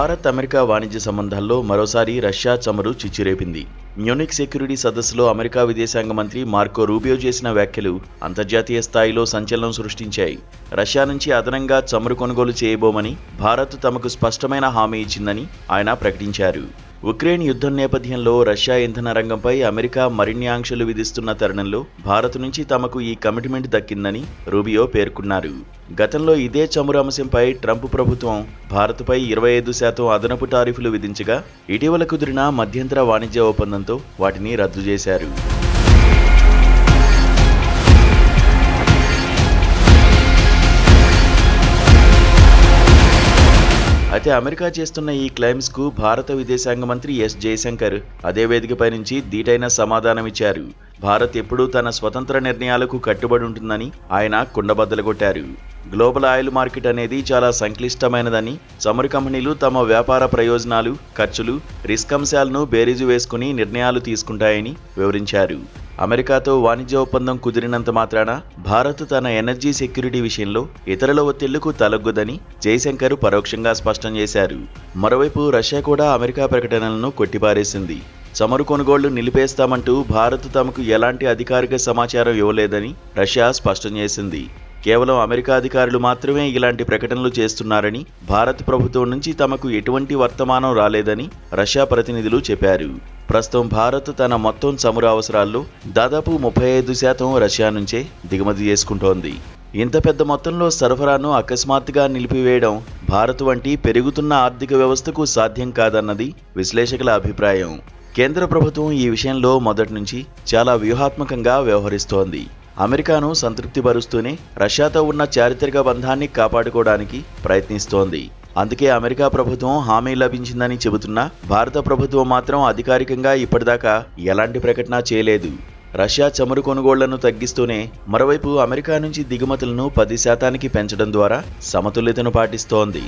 Bharat America వాణిజ్య సంబంధాల్లో మరోసారి రష్యా చమురు చిచ్చురేపింది. మ్యూనిక్ సెక్యూరిటీ సదస్సులో అమెరికా విదేశాంగ మంత్రి మార్కో రూబియో చేసిన వ్యాఖ్యలు అంతర్జాతీయ స్థాయిలో సంచలనం సృష్టించాయి. రష్యా నుంచి అదనంగా చమురు కొనుగోలు చేయబోమని భారత్ తమకు స్పష్టమైన హామీ ఇచ్చిందని ఆయన ప్రకటించారు. ఉక్రెయిన్ యుద్ధం నేపథ్యంలో రష్యా ఇంధన రంగంపై అమెరికా మరిన్ని ఆంక్షలు విధిస్తున్న తరుణంలో భారత్ నుంచి తమకు ఈ కమిట్మెంట్ దక్కిందని రూబియో పేర్కొన్నారు. గతంలో ఇదే చమురు అంశంపై ట్రంప్ ప్రభుత్వం భారత్పై ఇరవై ఐదు శాతం అదనపు టారిఫ్లు విధించగా ఇటీవల కుదిరిన మధ్యంతర వాణిజ్య ఒప్పందంతో వాటిని రద్దు చేశారు. అయితే అమెరికా చేస్తున్న ఈ క్లెయిమ్స్కు భారత విదేశాంగ మంత్రి ఎస్ జయశంకర్ అదే వేదికపై నుంచి దీటైన సమాధానమిచ్చారు భారత్ ఎప్పుడూ తన స్వతంత్ర నిర్ణయాలకు కట్టుబడి ఉంటుందని ఆయన కుండబద్దలుగొట్టారు గ్లోబల్ ఆయిల్ మార్కెట్ అనేది చాలా సంక్లిష్టమైనదని చమురు కంపెనీలు తమ వ్యాపార ప్రయోజనాలు ఖర్చులు రిస్క్ అంశాలను బేరీజు వేసుకుని నిర్ణయాలు తీసుకుంటాయని వివరించారు. అమెరికాతో వాణిజ్య ఒప్పందం కుదిరినంత మాత్రాన భారత్ తన ఎనర్జీ సెక్యూరిటీ విషయంలో ఇతరుల ఒత్తిళ్ళకు తలగ్గుదని జయశంకర్ పరోక్షంగా స్పష్టం చేశారు. మరోవైపు రష్యా కూడా అమెరికా ప్రకటనలను కొట్టిపారేసింది. చమురు కొనుగోళ్ళు నిలిపేస్తామంటూ భారత్ తమకు ఎలాంటి అధికారిక సమాచారం ఇవ్వలేదని రష్యా స్పష్టం చేసింది. కేవలం అమెరికా అధికారులు మాత్రమే ఇలాంటి ప్రకటనలు చేస్తున్నారని భారత్ ప్రభుత్వం నుంచి తమకు ఎటువంటి వర్తమానం రాలేదని రష్యా ప్రతినిధులు చెప్పారు. ప్రస్తుతం భారత్ తన మొత్తం చమురు అవసరాల్లో దాదాపు ముప్పై ఐదు శాతం రష్యా నుంచే దిగుమతి చేసుకుంటోంది. ఇంత పెద్ద మొత్తంలో సరఫరాను అకస్మాత్తుగా నిలిపివేయడం భారత్ వంటి పెరుగుతున్న ఆర్థిక వ్యవస్థకు సాధ్యం కాదన్నది విశ్లేషకుల అభిప్రాయం. కేంద్ర ప్రభుత్వం ఈ విషయంలో మొదటి నుంచి చాలా వ్యూహాత్మకంగా వ్యవహరిస్తోంది. అమెరికాను సంతృప్తిపరుస్తూనే రష్యాతో ఉన్న చారిత్రక బంధాన్ని కాపాడుకోవడానికి ప్రయత్నిస్తోంది. అందుకే అమెరికా ప్రభుత్వం హామీ లభించిందని చెబుతున్నా భారత ప్రభుత్వం మాత్రం అధికారికంగా ఇప్పటిదాకా ఎలాంటి ప్రకటన చేయలేదు. రష్యా చమురు కొనుగోళ్ళను తగ్గిస్తూనే మరోవైపు అమెరికా నుంచి దిగుమతులను పది శాతానికి పెంచడం ద్వారా సమతుల్యతను పాటిస్తోంది.